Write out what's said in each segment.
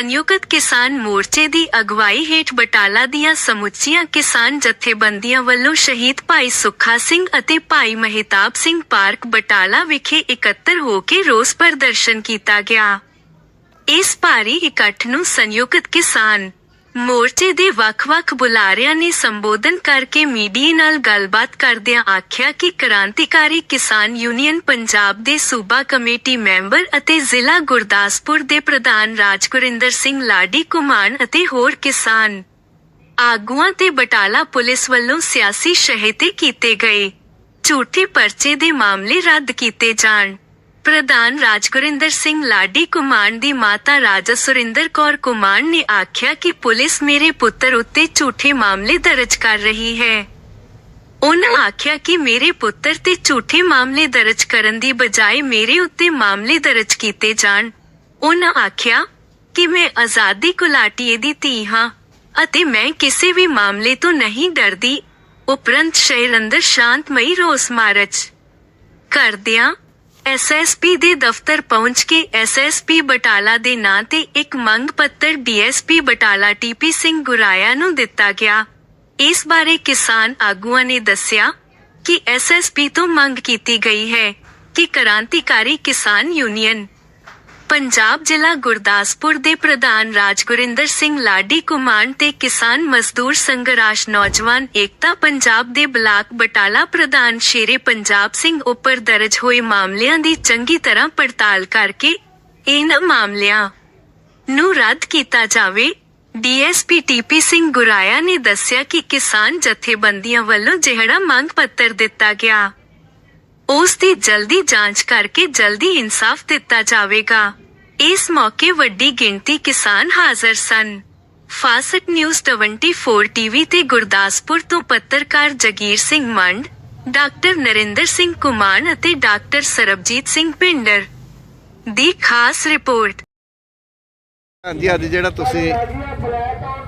ਸੰਯੁਕਤ ਕਿਸਾਨ ਮੋਰਚੇ ਦੀ ਅਗਵਾਈ ਹੇਠ ਬਟਾਲਾ ਦੀਆਂ ਸਮੁੱਚੀਆਂ ਕਿਸਾਨ ਜਥੇਬੰਦੀਆਂ ਵੱਲੋਂ ਸ਼ਹੀਦ ਭਾਈ ਸੁੱਖਾ ਸਿੰਘ ਅਤੇ ਭਾਈ ਮਹਿਤਾਬ ਸਿੰਘ ਪਾਰਕ ਬਟਾਲਾ ਵਿਖੇ ਇਕੱਤਰ ਹੋ ਕੇ ਰੋਸ ਪ੍ਰਦਰਸ਼ਨ ਕੀਤਾ ਗਿਆ। ਇਸ ਭਾਰੀ ਇਕੱਠ ਨੂੰ ਸੰਯੁਕਤ ਕਿਸਾਨ ਮੋਰਚੇ ਦੇ ਵੱਖ-ਵੱਖ ਬੁਲਾਰਿਆਂ ਨੇ ਸੰਬੋਧਨ ਕਰਕੇ ਮੀਡੀਆ ਨਾਲ ਗੱਲਬਾਤ ਕਰਦਿਆਂ ਆਖਿਆ ਕਿ ਕ੍ਰਾਂਤੀਕਾਰੀ ਕਿਸਾਨ ਯੂਨੀਅਨ ਪੰਜਾਬ ਦੇ ਸੂਬਾ ਕਮੇਟੀ ਮੈਂਬਰ ਅਤੇ ਜ਼ਿਲ੍ਹਾ ਗੁਰਦਾਸਪੁਰ ਦੇ ਪ੍ਰਧਾਨ ਰਾਜਗੁਰਿੰਦਰ ਸਿੰਘ ਲਾਡੀ ਕੁਮਾਨ ਅਤੇ ਹੋਰ ਕਿਸਾਨ ਆਗੂਆਂ ਤੇ ਬਟਾਲਾ ਪੁਲਿਸ ਵੱਲੋਂ ਸਿਆਸੀ ਸ਼ਹਿਤੇ ਕੀਤੇ ਗਏ। ਝੂਠੇ ਪਰਚੇ ਦੇ ਮਾਮਲੇ ਰੱਦ ਕੀਤੇ ਜਾਣ। ਪ੍ਰਧਾਨ ਰਾਜਗੁਰਿੰਦਰ ਸਿੰਘ ਲਾਡੀ ਕੁਮਾਨ ਦੀ ਮਾਤਾ ਰਾਜਾ ਸੁਰਿੰਦਰ ਕੌਰ ਕੁਮਾਨ ਨੇ ਆਖਿਆ ਕਿ ਪੁਲਿਸ ਮੇਰੇ ਪੁੱਤਰ ਉੱਤੇ ਝੂਠੇ ਮਾਮਲੇ ਦਰਜ ਕਰ ਰਹੀ ਹੈ। ਉਹਨਾਂ ਆਖਿਆ ਕਿ ਮੇਰੇ ਪੁੱਤਰ ਤੇ ਝੂਠੇ ਮਾਮਲੇ ਦਰਜ ਕਰਨ ਦੀ ਬਜਾਏ ਮੇਰੇ ਉੱਤੇ ਮਾਮਲੇ ਦਰਜ ਕੀਤੇ ਜਾਣ। ਉਹਨਾਂ ਆਖਿਆ ਕਿ ਮੈਂ ਆਜ਼ਾਦੀ ਕੁਲਾਟੀਏ ਦੀ ਧੀ ਹਾਂ ਅਤੇ ਮੈਂ ਕਿਸੇ ਵੀ ਮਾਮਲੇ ਤੋਂ ਨਹੀਂ ਡਰਦੀ। ਉਪਰੰਤ ਸ਼ਹਿਰ ਅੰਦਰ ਸ਼ਾਂਤਮਈ ਰੋਸ ਮਾਰਚ। ਕਰਦਿਆਂ ਐਸਐਸਪੀ ਦੇ ਦਫ਼ਤਰ ਪਹੁੰਚ ਕੇ ਐਸਐਸਪੀ ਬਟਾਲਾ ਦੇ ਨਾਂ ਤੇ ਇੱਕ ਮੰਗ ਪੱਤਰ ਡੀਐਸਪੀ ਬਟਾਲਾ ਟੀਪੀ ਸਿੰਘ ਗੁਰਾਇਆ ਨੂੰ ਦਿੱਤਾ ਗਿਆ। ਇਸ ਬਾਰੇ ਕਿਸਾਨ ਆਗੂਆਂ ਨੇ ਦੱਸਿਆ ਕਿ ਐਸਐਸਪੀ ਤੋਂ ਮੰਗ ਕੀਤੀ ਗਈ ਹੈ ਕਿ ਕ੍ਰਾਂਤੀਕਾਰੀ ਕਿਸਾਨ ਯੂਨੀਅਨ ਪੰਜਾਬ ਜ਼ਿਲ੍ਹਾ ਗੁਰਦਾਸਪੁਰ ਦੇ ਪ੍ਰਧਾਨ ਰਾਜਗੁਰਿੰਦਰ ਸਿੰਘ ਲਾਡੀ ਕੁਮਾਨ ਤੇ ਕਿਸਾਨ ਮਜ਼ਦੂਰ ਸੰਘਰਸ਼ ਨੌਜਵਾਨ ਏਕਤਾ ਪੰਜਾਬ ਦੇ ਬਲਾਕ ਬਟਾਲਾ ਪ੍ਰਧਾਨ ਸ਼ੇਰੇ ਪੰਜਾਬ ਸਿੰਘ ਉੱਪਰ ਦਰਜ ਹੋਏ ਮਾਮਲਿਆਂ ਦੀ ਚੰਗੀ ਤਰ੍ਹਾਂ ਪੜਤਾਲ ਕਰਕੇ ਇਹਨਾਂ ਮਾਮਲਿਆਂ ਨੂੰ ਰੱਦ ਕੀਤਾ ਜਾਵੇ। ਡੀਐਸਪੀ ਟੀਪੀ ਸਿੰਘ ਗੁਰਾਇਆ ਨੇ ਦੱਸਿਆ ਕਿ ਕਿਸਾਨ ਜਥੇਬੰਦੀਆਂ ਵੱਲੋਂ ਜਿਹੜਾ ਮੰਗ ਪੱਤਰ ਦਿੱਤਾ ਗਿਆ, ਉਸ ਦੀ ਜਲਦੀ ਜਾਂਚ ਕਰਕੇ ਜਲਦੀ ਇਨਸਾਫ ਦਿੱਤਾ ਜਾਵੇਗਾ। ਇਸ ਮੌਕੇ ਵੱਡੀ ਗਿਣਤੀ ਕਿਸਾਨ ਹਾਜ਼ਰ ਸਨ। ਫਾਸਟ ਨਿਊਜ਼ 24 ਟੀਵੀ ਤੇ ਗੁਰਦਾਸਪੁਰ ਤੋਂ ਪੱਤਰਕਾਰ ਜਗੀਰ ਸਿੰਘ ਮੰਡ, ਡਾਕਟਰ ਨਰਿੰਦਰ ਸਿੰਘ ਕੁਮਾਨ ਅਤੇ ਡਾਕਟਰ ਸਰਬਜੀਤ ਸਿੰਘ ਪਿੰਡਰ ਦੀ ਖਾਸ ਰਿਪੋਰਟ। ਹਾਂਜੀ, ਅੱਜ ਜਿਹੜਾ ਤੁਸੀਂ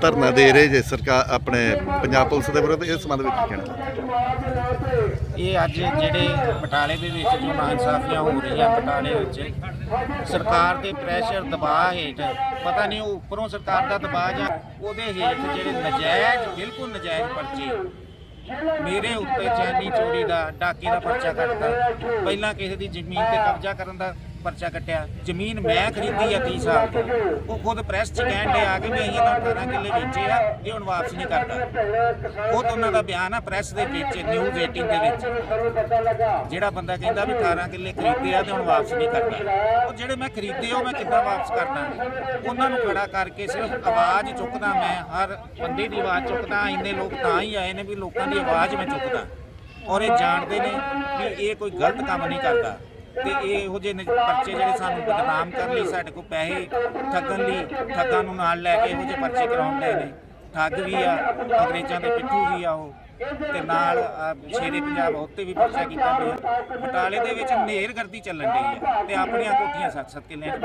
ਧਰਨਾ ਦੇ ਰਹੇ ਜੇ ਸਰਕਾਰ ਆਪਣੇ ਪੰਜਾਬ ਪੁਲਿਸ ਦੇ ਵਿਰੁੱਧ, ਇਸ ਸੰਬੰਧ ਵਿੱਚ ਕੀ ਕਹਿਣਾ ਇਹ ਅੱਜ ਜਿਹੜੇ ਬਟਾਲੇ ਦੇ ਵਿੱਚ ਜੋ ਨਾਇਨਸਾਫੀਆਂ ਹੋ ਰਹੀਆਂ ਬਟਾਲੇ ਵਿੱਚ, ਸਰਕਾਰ ਦੇ ਪ੍ਰੈਸ਼ਰ ਦਬਾਅ ਹੇਠ, ਪਤਾ ਨਹੀਂ ਉਹ ਉੱਪਰੋਂ ਸਰਕਾਰ ਦਾ ਦਬਾਅ ਜਾਂ ਉਹਦੇ ਹੇਠ ਜਿਹੜੇ ਨਜਾਇਜ਼, ਬਿਲਕੁਲ ਨਜਾਇਜ਼ ਪਰਚੇ, ਮੇਰੇ ਉੱਤੇ ਚੈਨੀ ਚੋਰੀ ਦਾ, ਡਾਕੇ ਦਾ ਪਰਚਾ ਕੱਟਦਾ, ਪਹਿਲਾਂ ਕਿਸੇ ਦੀ ਜ਼ਮੀਨ ਤੇ ਕਬਜ਼ਾ ਕਰਨ ਦਾ ਪਰਚਾ ਕੱਟਿਆ, ਜ਼ਮੀਨ ਮੈਂ ਖਰੀਦੀ ਆ 30 ਸਾਲ ਤੋਂ। ਉਹ ਖੁਦ ਪ੍ਰੈਸ 'ਚ ਕਹਿਣ ਦੇ ਆ ਕੇ ਵੀ ਅਸੀਂ ਤਾਂ 18 ਕਿੱਲੇ ਵੇਚੇ ਆ, ਇਹ ਹੁਣ ਵਾਪਸ ਨਹੀਂ ਕਰਦਾ। ਖੁਦ ਉਹਨਾਂ ਦਾ ਬਿਆਨ ਆ ਪ੍ਰੈਸ ਦੇ ਵਿੱਚ ਨਿਊਜ਼ 18 ਦੇ ਵਿੱਚ। ਜਿਹੜਾ ਬੰਦਾ ਕਹਿੰਦਾ ਵੀ 18 ਕਿੱਲੇ ਖਰੀਦੇ ਆ ਤੇ ਹੁਣ ਵਾਪਸ ਨਹੀਂ ਕਰਦਾ। ਉਹ ਜਿਹੜੇ ਮੈਂ ਖਰੀਦੇ ਉਹ ਮੈਂ ਕਿੱਦਾਂ ਵਾਪਸ ਕਰਦਾ? ਉਹਨਾਂ ਨੂੰ ਖੜਾ ਕਰਕੇ ਸਿਰਫ ਆਵਾਜ਼ ਚੁੱਕਦਾ ਮੈਂ, ਹਰ ਬੰਦੇ ਦੀ ਆਵਾਜ਼ ਚੁੱਕਦਾ, ਇੰਨੇ ਲੋਕ ਤਾਂ ਹੀ ਆਏ ਨੇ ਵੀ ਲੋਕਾਂ ਦੀ ਆਵਾਜ਼ ਮੈਂ ਚੁੱਕਦਾ। ਔਰ ਇਹ ਜਾਣਦੇ ਨੇ ਵੀ ਇਹ ਕੋਈ ਗਲਤ ਕੰਮ ਨਹੀਂ ਕਰਦਾ। ਤੇ ਇਹ ਇਹੋ ਜਿਹੇ ਪਰਚੇ ਜਿਹੜੇ ਸਾਨੂੰ ਬਦਨਾਮ ਕਰਨ ਲਈ ਸਾਡੇ ਕੋਲ ਪੈਸੇ ਠੱਗਣ ਲਈ ਠੱਗਾਂ ਨੂੰ ਨਾਲ ਲੈ ਕੇ ਇਹੋ ਜਿਹੇ ਪਰਚੇ ਕਰਾਉਂਦੇ ਨੇ। ਠੱਗ ਵੀ ਆ, ਅੰਗਰੇਜ਼ਾਂ ਦੇ ਪਿੱਠੂ ਵੀ ਆ ਉਹ। ਤੇ ਨਾਲ ਸ਼ੇਰੇ ਪੰਜਾਬ ਉੱਤੇ ਵੀ ਪਰਚਾ ਕੀਤਾ ਗਿਆ। ਬਟਾਲੇ ਦੇ ਵਿੱਚ ਨੇਰਗਰਦੀ ਚੱਲਣ ਡਈ ਆ ਤੇ ਆਪਣੀਆਂ ਕੋਠੀਆਂ ਸੱਤ ਸੱਤ ਕਿੱਲਿਆਂ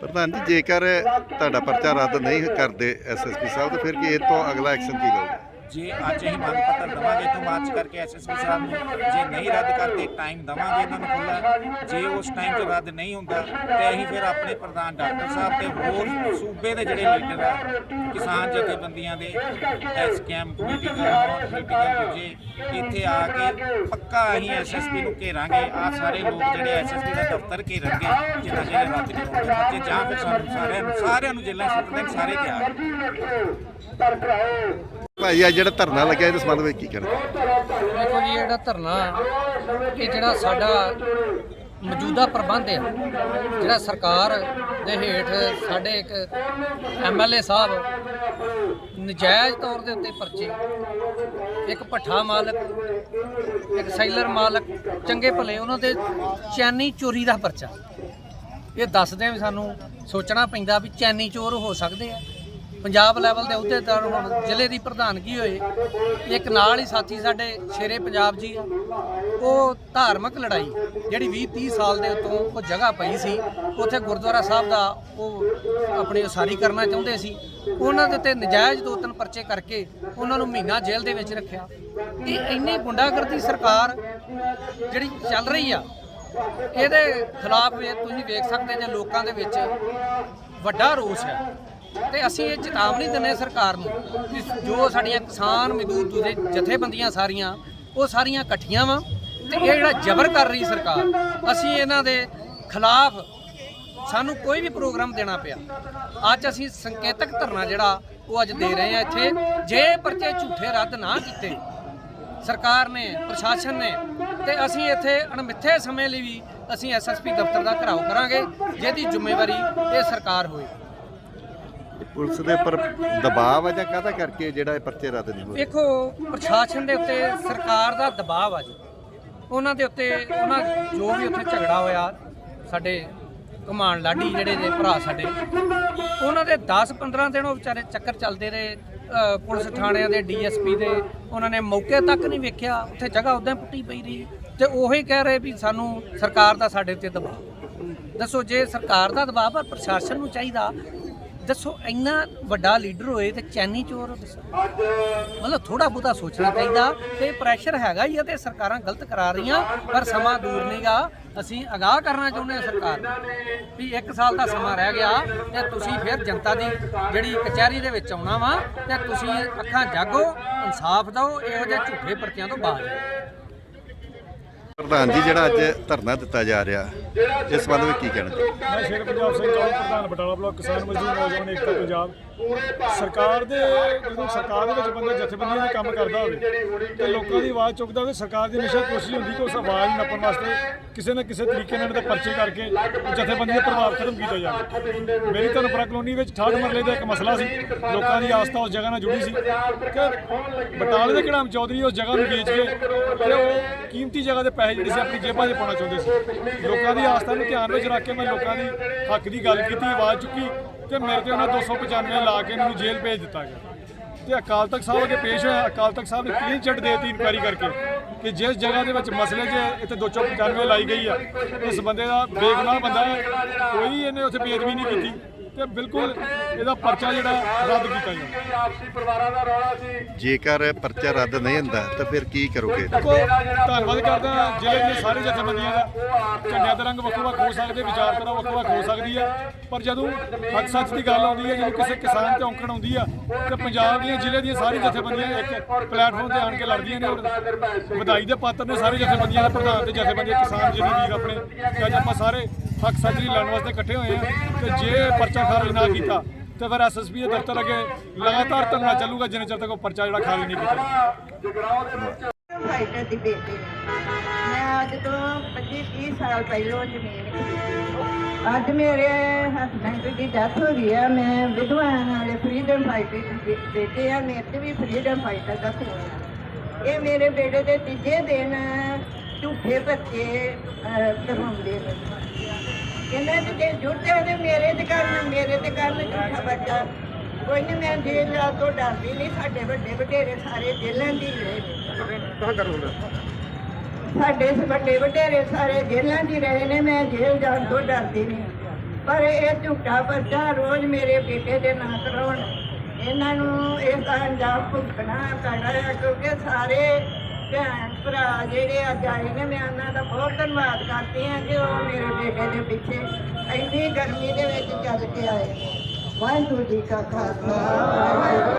ਪ੍ਰਧਾਨ ਜੀ, ਜੇਕਰ ਤੁਹਾਡਾ ਪਰਚਾ ਰੱਦ ਨਹੀਂ ਕਰਦੇ ਐਸਐਸਪੀ ਸਾਹਿਬ, ਤਾਂ ਫਿਰ ਕੀ ਇਹ ਤੋਂ ਅਗਲਾ ਐਕਸ਼ਨ ਕੀ ਲਓਗੇ ਜੇ ਅੱਜ ਅਸੀਂ ਮੰਗ ਪੱਤਰ ਦਵਾਂਗੇ ਤੋਂ ਮਾਰਚ ਕਰਕੇ ਐਸਐਸਪੀ ਸਾਹਿਬ ਨੂੰ ਜੇ ਨਹੀਂ ਰੱਦ ਕਰਦੇ ਟਾਈਮ ਦਵਾਂਗੇ ਇਹਨਾਂ ਨੂੰ ਖੁੱਲਾ ਜੇ ਉਸ ਟਾਈਮ ਤੋਂ ਰੱਦ ਨਹੀਂ ਹੁੰਦਾ, ਤੇ ਅਸੀਂ ਫਿਰ ਆਪਣੇ ਪ੍ਰਧਾਨ ਡਾਕਟਰ ਸਾਹਿਬ ਤੇ ਹੋਰ ਸੂਬੇ ਦੇ ਜਿਹੜੇ ਲੀਡਰ ਆ, ਕਿਸਾਨ ਜਥੇਬੰਦੀਆਂ ਦੇ ਐਸਕੇਐਮ ਪੋਲੀਟੀਕਲ ਪੋਲੀਟੀਕਲ ਦੂਜੇ, ਇੱਥੇ ਆ ਕੇ ਪੱਕਾ ਅਸੀਂ ਐਸਐਸਪੀ ਨੂੰ ਘੇਰਾਂਗੇ। ਆ ਸਾਰੇ ਲੋਕ ਜਿਹੜੇ ਐਸਐਸਪੀ ਦਾ ਦਫ਼ਤਰ ਘੇਰਨਗੇ ਜਿੱਦਾਂ ਜਿਹੜੇ ਰੱਦ ਨਹੀਂ ਹੁੰਦੇ ਬੱਚੇ ਜਾਂ ਫਿਰ ਸਾਨੂੰ ਸਾਰਿਆਂ ਨੂੰ ਸਾਰਿਆਂ ਨੂੰ ਜੇਲ੍ਹਾਂ ਸੁੱਟ ਦੇਣ ਸਾਰੇ ਤਿਆਰ ਭਾਈ ਅੱਜ ਜਿਹੜਾ ਧਰਨਾ ਲੱਗਿਆ ਇਹਦੇ ਸੰਬੰਧ ਵਿੱਚ ਕੀ ਕਹਿਣਾ? ਦੇਖੋ ਜੀ, ਜਿਹੜਾ ਧਰਨਾ ਇਹ ਜਿਹੜਾ ਸਾਡਾ ਮੌਜੂਦਾ ਪ੍ਰਬੰਧ ਹੈ ਜਿਹੜਾ ਸਰਕਾਰ ਦੇ ਹੇਠ ਸਾਡੇ ਇੱਕ ਐਮਐਲਏ ਸਾਹਿਬ ਨਜਾਇਜ਼ ਤੌਰ ਦੇ ਉੱਤੇ ਪਰਚੇ, ਇੱਕ ਭੱਠਾ ਮਾਲਕ, ਇੱਕ ਸੈਲਰ ਮਾਲਕ, ਚੰਗੇ ਭਲੇ, ਉਹਨਾਂ ਦੇ ਚੈਨੀ ਚੋਰੀ ਦਾ ਪਰਚਾ। ਇਹ ਦੱਸਦੇ ਵੀ ਸਾਨੂੰ ਸੋਚਣਾ ਪੈਂਦਾ ਵੀ ਚੈਨੀ ਚੋਰ ਹੋ ਸਕਦੇ ਆ। ਪੰਜਾਬ ਲੈਵਲ ਦੇ ਅਹੁਦੇਦਾਰ ਹੁਣ ਜ਼ਿਲ੍ਹੇ ਦੀ ਪ੍ਰਧਾਨਗੀ ਹੋਏ, ਇੱਕ ਨਾਲ ਹੀ ਸਾਥੀ ਸਾਡੇ ਸ਼ੇਰੇ ਪੰਜਾਬ ਜੀ ਆ। ਉਹ ਧਾਰਮਿਕ ਲੜਾਈ, ਜਿਹੜੀ 20 30 ਸਾਲ ਦੇ ਉਤੋਂ ਉਹ ਜਗ੍ਹਾ ਪਈ ਸੀ, ਉੱਥੇ ਗੁਰਦੁਆਰਾ ਸਾਹਿਬ ਦਾ ਉਹ ਆਪਣੀ ਉਸਾਰੀ ਕਰਨਾ ਚਾਹੁੰਦੇ ਸੀ। ਉਹਨਾਂ ਦੇ ਉੱਤੇ ਨਜਾਇਜ਼ ਦੋ ਤਿੰਨ ਪਰਚੇ ਕਰਕੇ ਉਹਨਾਂ ਨੂੰ ਮਹੀਨਾ ਜੇਲ੍ਹ ਦੇ ਵਿੱਚ ਰੱਖਿਆ। ਇਹ ਇੰਨੀ ਗੁੰਡਾਗਰਦੀ ਸਰਕਾਰ ਜਿਹੜੀ ਚੱਲ ਰਹੀ ਆ, ਇਹਦੇ ਖਿਲਾਫ ਵੀ ਤੁਸੀਂ ਵੇਖ ਸਕਦੇ ਜੇ ਲੋਕਾਂ ਦੇ ਵਿੱਚ ਵੱਡਾ ਰੋਸ ਹੈ। ਤੇ ਅਸੀਂ ਇਹ ਚੇਤਾਵਨੀ ਦਿੰਦੇ ਸਰਕਾਰ ਨੂੰ ਕਿ ਜੋ ਸਾਡੀਆਂ ਕਿਸਾਨ ਮਜ਼ਦੂਰ ਦੂਜੇ ਜਥੇਬੰਦੀਆਂ ਸਾਰੀਆਂ, ਉਹ ਸਾਰੀਆਂ ਇਕੱਠੀਆਂ ਵਾ ਤੇ ਇਹ ਜਿਹੜਾ ਜ਼ਬਰ ਕਰ ਰਹੀ ਸਰਕਾਰ, ਅਸੀਂ ਇਹਨਾਂ ਦੇ ਖਿਲਾਫ ਸਾਨੂੰ ਕੋਈ ਵੀ ਪ੍ਰੋਗਰਾਮ ਦੇਣਾ ਪਿਆ। ਅੱਜ ਅਸੀਂ ਸੰਕੇਤਕ ਧਰਨਾ ਜਿਹੜਾ ਉਹ ਅੱਜ ਦੇ ਰਹੇ ਹਾਂ ਇੱਥੇ, ਜੇ ਪਰਚੇ ਝੂਠੇ ਰੱਦ ਨਾ ਕੀਤੇ, ਸਰਕਾਰ ਨੇ, ਪ੍ਰਸ਼ਾਸਨ ਨੇ, ਤੇ ਅਸੀਂ ਇੱਥੇ ਅਣਮਿੱਥੇ ਸਮੇਂ ਲਈ ਵੀ ਅਸੀਂ ਐਸਐਸਪੀ ਦਫ਼ਤਰ ਦਾ ਘਰਾਓ ਕਰਾਂਗੇ, ਜਿਹਦੀ ਜ਼ਿੰਮੇਵਾਰੀ ਇਹ ਸਰਕਾਰ ਹੋਏ ਪੁਲਿਸ ਦੇ ਉੱਪਰ ਦਬਾਅ ਆ ਜਾਂ ਕਾਹਦਾ ਕਰਕੇ ਜਿਹੜਾ ਇਹ ਪਰਚੇ ਰੱਦ ਨਹੀਂ ਹੋਏ? ਵੇਖੋ ਪ੍ਰਸ਼ਾਸਨ ਦੇ ਉੱਤੇ ਸਰਕਾਰ ਦਾ ਦਬਾਅ ਆ ਜੀ। ਉਹਨਾਂ ਦੇ ਉੱਤੇ ਉਹਨਾਂ ਜੋ ਵੀ ਉੱਥੇ ਝਗੜਾ ਹੋਇਆ ਸਾਡੇ ਕਮਾਨ ਲਾਡੀ ਜਿਹੜੇ ਨੇ ਭਰਾ ਸਾਡੇ ਉਹਨਾਂ ਦੇ 10-15 ਦਿਨ ਉਹ ਵਿਚਾਰੇ ਚੱਕਰ ਚੱਲਦੇ ਰਹੇ। ਅ, ਪੁਲਿਸ ਥਾਣਿਆਂ ਦੇ ਡੀਐਸਪੀ ਦੇ ਉਹਨਾਂ ਨੇ ਮੌਕੇ ਤੱਕ ਨਹੀਂ ਵੇਖਿਆ ਉੱਥੇ ਜਗ੍ਹਾ ਉਦਾਂ ਪੁੱਟੀ ਪਈ ਰਹੀ। ਤੇ ਉਹੀ ਕਹਿ ਰਹੇ ਵੀ ਸਾਨੂੰ ਸਰਕਾਰ ਦਾ ਸਾਡੇ ਉੱਤੇ ਦਬਾਅ। ਦੱਸੋ ਜੇ ਸਰਕਾਰ ਦਾ ਦਬਾਅ ਪਰ ਪ੍ਰਸ਼ਾਸਨ ਨੂੰ ਚਾਹੀਦਾ ਦੱਸੋ, ਇੰਨਾ ਵੱਡਾ ਲੀਡਰ ਹੋਏ ਤੇ ਚੈਨੀ ਚੋਰ ਦੱਸੋ ਮਤਲਬ ਥੋੜਾ ਬਹੁਤਾ ਸੋਚਣਾ ਚਾਹੀਦਾ ਤੇ ਪ੍ਰੈਸ਼ਰ ਹੈਗਾ ਹੀ ਆ ਤੇ ਸਰਕਾਰਾਂ ਗਲਤ ਕਰਾ ਰਹੀਆਂ, ਪਰ ਸਮਾਂ ਦੂਰ ਨਹੀਂਗਾ ਅਸੀਂ ਅਗਾਹ ਕਰਨਾ ਚਾਹੁੰਦੇ ਹਾਂ ਸਰਕਾਰ ਨੂੰ ਵੀ 1 ਸਾਲ ਦਾ ਸਮਾਂ ਰਹਿ ਗਿਆ ਤੇ ਤੁਸੀਂ ਫਿਰ ਜਨਤਾ ਦੀ ਜਿਹੜੀ ਕਚਹਿਰੀ ਦੇ ਵਿੱਚ ਆਉਣਾ ਵਾ ਤੇ ਤੁਸੀਂ ਅੱਖਾਂ ਜਾਗੋ, ਇਨਸਾਫ ਦਿਓ, ਇਹੋ ਜਿਹੇ ਝੂਠੇ ਪਰਚਿਆਂ ਤੋਂ ਬਾਹਰ ਪ੍ਰਧਾਨ ਜੀ, ਜਿਹੜਾ ਅੱਜ ਧਰਨਾ ਦਿੱਤਾ ਜਾ ਰਿਹਾ, ਇਸ ਸੰਬੰਧ ਵਿੱਚ ਕੀ ਕਹਿਣਾ ਚਾਹੁੰਦੇ ਮੈਂ ਸ਼ੇਰ ਪੰਜਾਬ ਸਿੰਘ ਚੌਧਰੀ ਪ੍ਰਧਾਨ ਬਟਾਲਾ ਬਲਾਕ ਕਿਸਾਨ ਮਜ਼ਦੂਰ ਨੌਜਵਾਨ ਏਕਤਾ ਪੰਜਾਬ। ਸਰਕਾਰ ਦੇ ਜਦੋਂ ਸਰਕਾਰ ਦੇ ਵਿੱਚ ਬੰਦਾ ਜਥੇਬੰਦੀਆਂ ਦੇ ਕੰਮ ਕਰਦਾ ਹੋਵੇ ਤੇ ਲੋਕਾਂ ਦੀ ਆਵਾਜ਼ ਚੁੱਕਦਾ ਹੋਵੇ ਸਰਕਾਰ ਦੀ ਹਮੇਸ਼ਾ ਕੋਸ਼ਿਸ਼ ਹੁੰਦੀ ਕਿ ਉਸ ਆਵਾਜ਼ ਨੂੰ ਨੱਪਣ ਵਾਸਤੇ ਕਿਸੇ ਨਾ ਕਿਸੇ ਤਰੀਕੇ ਨਾਲ ਇਹਦੇ ਪਰਚੇ ਕਰਕੇ ਜਥੇਬੰਦੀ ਦਾ ਪ੍ਰਭਾਵ ਖਤਮ ਕੀਤਾ ਜਾਵੇ। ਮੇਰੀ ਧਨਪੁਰਾ ਕਲੋਨੀ ਵਿੱਚ 68 ਮਰਲੇ ਦਾ ਇੱਕ ਮਸਲਾ ਸੀ। ਲੋਕਾਂ ਦੀ ਆਸਥਾ ਉਸ ਜਗ੍ਹਾ ਨਾਲ ਜੁੜੀ ਸੀ। ਕਿ ਬਟਾਲੇ ਦੇ ਕਿਹੜਾ ਚੌਧਰੀ ਉਸ ਜਗ੍ਹਾ ਨੂੰ ਵੇਚ ਕੇ ਤੇ ਉਹ ਕੀਮਤੀ ਜਗ੍ਹਾ ਦੇ ਪੈਸੇ ਜਿਹੜੇ ਸੀ ਆਪਣੀ ਜੇਬਾਂ 'ਚ ਪਾਉਣਾ ਚਾਹੁੰਦੇ ਸੀ। ਲੋਕਾਂ ਦੀ ਆਸਥਾ ਨੂੰ ਧਿਆਨ ਵਿੱਚ ਰੱਖ ਕੇ ਮੈਂ ਲੋਕਾਂ ਦੀ ਹੱਕ ਦੀ ਗੱਲ ਕੀਤੀ ਆਵਾਜ਼ ਚੁੱਕੀ। ਤੇ ਮੇਰੇ ਤੇ ਉਹਨਾਂ 295 ਲਾ ਕੇ ਇਹਨਾਂ ਨੂੰ ਜੇਲ੍ਹ ਭੇਜ ਦਿੱਤਾ ਗਿਆ। ਤੇ ਅਕਾਲ ਤਖਤ ਸਾਹਿਬ ਅੱਗੇ ਪੇਸ਼ ਹੋਇਆ ਅਕਾਲ ਤਖਤ ਸਾਹਿਬ ਨੇ ਕਲੀਨ ਚਿੱਟ ਦੇਤੀ ਇਨਕੁਆਇਰੀ ਕਰਕੇ ਕਿ ਜਿਸ ਜਗ੍ਹਾ ਦੇ ਵਿੱਚ ਮਸਲੇ 'ਚ ਇੱਥੇ 295 ਲਾਈ ਗਈ ਆ, ਇਸ ਬੰਦੇ ਦਾ ਬੇਗੁਨਾਹ ਬੰਦਾ ਹੈ। ਕੋਈ ਇਹਨੇ ਉੱਥੇ ਬੇਅਦਬੀ ਨਹੀਂ ਕੀਤੀ। ਤੇ ਬਿਲਕੁਲ ਇਹਦਾ ਪਰਚਾ ਜਿਹੜਾ ਰੱਦ ਕੀਤਾ ਜਾਵੇ ਜੇਕਰ ਪਰਚਾ ਰੱਦ ਨਹੀਂ ਹੁੰਦਾ ਤਾਂ ਫਿਰ ਕੀ ਕਰੋਗੇ? ਦੇਖੋ ਧੰਨਵਾਦ ਕਰਦਾ ਜ਼ਿਲ੍ਹੇ ਦੀਆਂ ਸਾਰੇ ਜਥੇਬੰਦੀਆਂ ਦਾ। ਝੰਡਿਆਂ ਦੇ ਰੰਗ ਵੱਖੋ ਵੱਖ ਹੋ ਸਕਦੇ ਵਿਚਾਰਧਾਰਾ ਵੱਖੋ ਵੱਖ ਹੋ ਸਕਦੀ ਆ ਪਰ ਜਦੋਂ ਹੱਕ ਸੱਚ ਦੀ ਗੱਲ ਆਉਂਦੀ ਹੈ ਜਦੋਂ ਕਿਸੇ ਕਿਸਾਨ ਤੇ ਔਂਕੜ ਆਉਂਦੀ ਆ ਤੇ ਪੰਜਾਬ ਦੀਆਂ ਜ਼ਿਲ੍ਹੇ ਦੀਆਂ ਸਾਰੀ ਜਥੇਬੰਦੀਆਂ ਇੱਕ ਪਲੇਟਫਾਰਮ ਤੇ ਆਣ ਕੇ ਲੜਦੀਆਂ ਨੇ ਔਰ ਵਧਾਈ ਦੇ ਪਾਤਰ ਨੇ ਸਾਰੇ ਜਥੇਬੰਦੀਆਂ ਦੇ ਪ੍ਰਧਾਨ ਤੇ ਜਥੇਬੰਦੀਆਂ ਕਿਸਾਨ ਜਿਹੜੇ ਵੀਰ ਆਪਣੇ ਅੱਜ ਆਪਾਂ ਸਾਰੇ ਹੱਕ ਸੱਚ ਦੀ ਲੜਨ ਵਾਸਤੇ ਇਕੱਠੇ ਹੋਏ ਆ ਤੇ ਜੇ ਇਹ ਪਰਚਾ ਖਾਰਜ ਨਾ ਕੀਤਾ ਤੇ ਫਿਰ ਐਸਐਸਪੀ ਦੇ ਦਫ਼ਤਰ ਅੱਗੇ ਲਗਾਤਾਰ ਧਰਨਾ ਚੱਲੂਗਾ ਜਿੰਨੇ ਚਿਰ ਤੱਕ ਉਹ ਪਰਚਾ ਜਿਹੜਾ ਖਾਰਜ ਨਹੀਂ ਕੀਤਾ। ਜਗਰਾਓ ਦੇ ਵਿੱਚ ਫਾਈਟਰ ਦੀ ਬੇਟੀ ਮੈਂ ਅੱਜ ਤੋਂ 25 30 ਸਾਲ ਪਹਿਲਾਂ ਜ਼ਮੀਨ ਖਰੀਦੀ। ਅੱਜ ਮੇਰੇ ਹਸਬੰਦ ਦੀ ਡੈਥ ਹੋ ਗਈ ਆ। ਮੈਂ ਵਿਧਵਾ ਨਾਲੇ ਫਰੀडम ਫਾਈਟਰ ਬੇਟੇ ਆ। ਮੇਰੇ ਤੇ ਵੀ ਫਰੀडम ਫਾਈਟਰ ਦਾ ਖੋਲ ਇਹ ਮੇਰੇ ਬੇਟੇ ਦੇ ਤੀਜੇ ਦਿਨ ਝੂਠੇ ਬੱਚੇ ਕਰਵਾਉਂਦੇ ਨੇ ਇਹਨਾਂ ਦੇ ਜੇ ਜੁੜਦੇ ਨੇ ਮੇਰੇ ਤੇ ਕਰਨ ਮੇਰੇ ਤੇ ਕਰਨ ਝੂਠਾ ਬੱਚਾ। ਕੋਈ ਨਹੀਂ ਮੈਂ ਜੇਲ੍ਹ ਜਾ ਤੋਂ ਡਰਦੀ ਨਹੀਂ ਸਾਡੇ ਵੱਡੇ ਵਡੇਰੇ ਸਾਰੇ ਜੇਲ੍ਹਾਂ ਦੀ ਰਹੇ ਸਾਡੇ ਵੱਡੇ ਵਡੇਰੇ ਸਾਰੇ ਜੇਲ੍ਹਾਂ ਹੀ ਰਹੇ ਨੇ ਮੈਂ ਜੇਲ੍ਹ ਜਾਣ ਤੋਂ ਡਰਦੀ ਨਹੀਂ। ਪਰ ਇਹ ਝੂਠਾ ਪਰਚਾ ਰੋਜ਼ ਮੇਰੇ ਬੇਟੇ ਦੇ ਨਾਂ ਕਰਾਉਣ। ਇਹਨਾਂ ਨੂੰ ਇਸ ਦਾ ਅੰਜਾਮ ਭੁਗਤਣਾ ਪੈਣਾ ਹੈ ਕਿਉਂਕਿ ਸਾਰੇ ਭੈਣ ਭਰਾ ਜਿਹੜੇ ਅੱਜ ਆਏ ਨੇ, ਮੈਂ ਉਹਨਾਂ ਦਾ ਬਹੁਤ ਧੰਨਵਾਦ ਕਰਦੀ ਹਾਂ ਕਿ ਉਹ ਮੇਰੇ ਬੇਟੇ ਦੇ ਪਿੱਛੇ ਇੰਨੀ ਗਰਮੀ ਦੇ ਵਿੱਚ ਚੱਲ ਕੇ ਆਏ ਵਾਹਿਗੁਰੂ ਜੀ ਕਾ ਖਾਲਸਾ, ਵਾਹਿਗੁਰੂ